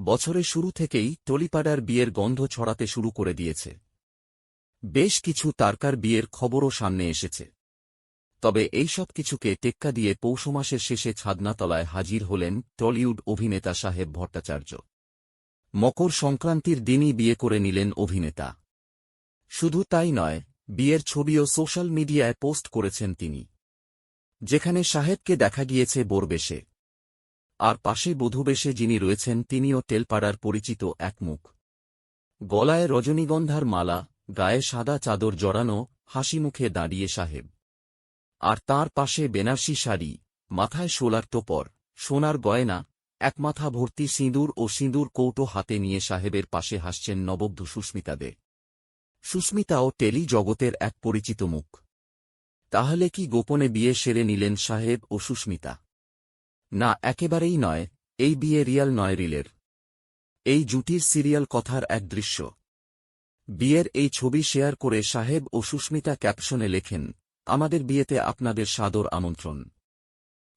বছরের শুরু থেকেই টলিপাড়ার বিয়ের গন্ধ ছড়াতে শুরু করে দিয়েছে। বেশ কিছু তারকার বিয়ের খবরও সামনে এসেছে। তবে এই সব কিছুকে টেক্কা দিয়ে পৌষ মাসের শেষে ছাদনাতলায় হাজির হলেন টলিউড অভিনেতা সাহেব ভট্টাচার্য। মকর সংক্রান্তির দিনই বিয়ে করে নিলেন অভিনেতা। শুধু তাই নয়, বিয়ের ছবিও সোশ্যাল মিডিয়ায় পোস্ট করেছেন তিনি। যেখানে সাহেবকে দেখা গিয়েছে বোরবেশে। আর পাশে বধূবেশে যিনি রয়েছেন তিনিও টেলপাড়ার পরিচিত এক মুখ। গলায় রজনীগন্ধার মালা, গায়ে সাদা চাদর জড়ানো, হাসি মুখে দাঁড়িয়ে সাহেব। আর তার পাশে বেনারসি শাড়ি, মাথায় শোলার টোপর, সোনার গয়না, এক মাথা ভর্তি সিঁদুর ও সিঁদুর কৌটো হাতে নিয়ে সাহেবের পাশে হাসছেন নববধূ সুস্মিতা দে। সুস্মিতাও টেলি জগতের এক পরিচিত মুখ। তাহলে কি গোপনে বিয়ে সেরে নিলেন সাহেব ও সুস্মিতা? না, একেবারেই নয়, এই বিয়ে রিয়াল নয় রিলের। এই জুটির সিরিয়াল কথার এক দৃশ্য। বিয়ের এই ছবি শেয়ার করে সাহেব ও সুস্মিতা ক্যাপশনে লেখেন, আমাদের বিয়েতে আপনাদের সাদর আমন্ত্রণ।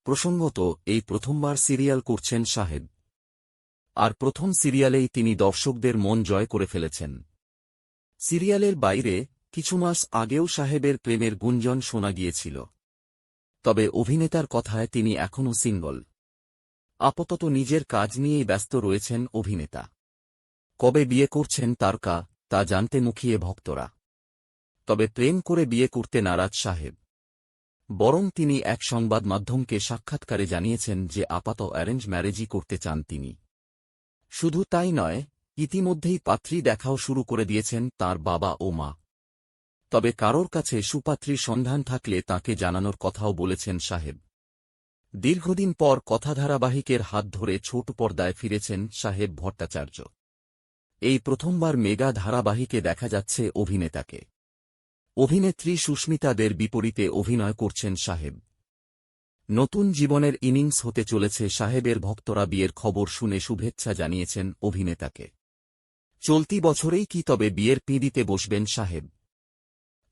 প্রসঙ্গত, এই প্রথমবার সিরিয়াল করছেন সাহেব। আর প্রথম সিরিয়ালেই তিনি দর্শকদের মন জয় করে ফেলেছেন। সিরিয়ালের বাইরে, কিছু মাস আগেও সাহেবের প্রেমের গুঞ্জন শোনা গিয়েছিল। তবে অভিনেতার কথায় তিনি এখনও সিঙ্গল। আপাতত নিজের কাজ নিয়েই ব্যস্ত রয়েছেন অভিনেতা। কবে বিয়ে করছেন তারকা, তা জানতে মুখিয়ে ভক্তরা। তবে প্রেম করে বিয়ে করতে নারাজ সাহেব। বরং তিনি এক সংবাদ মাধ্যমকে সাক্ষাৎকারে জানিয়েছেন যে আপাত অ্যারেঞ্জ ম্যারেজই করতে চান তিনি। শুধু তাই নয়, ইতিমধ্যেই পাত্রী দেখাও শুরু করে দিয়েছেন তার বাবা ও মা। তবে কারোর কাছে সুপাত্রীর সন্ধান থাকলে তাকে জানানোর কথাও বলেছেন সাহেব। দীর্ঘদিন পর কথা ধারাবাহিকের হাত ধরে ছোট পর্দায় ফিরেছেন সাহেব ভট্টাচার্য। এই প্রথমবার মেগা ধারাবাহিকে দেখা যাচ্ছে অভিনেতাকে। অভিনেত্রী সুস্মিতাদের বিপরীতে অভিনয় করছেন সাহেব। নতুন জীবনের ইনিংস হতে চলেছে সাহেবের ভক্তরা বিয়ের খবর শুনে শুভেচ্ছা জানিয়েছেন অভিনেতাকে। চলতি বছরেই কি তবে বিয়ের পিঁড়িতে বসবেন সাহেব।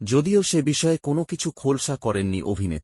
যদিও সে বিষয়ে কোনো কিছু খোলসা করেননি অভিনেতা।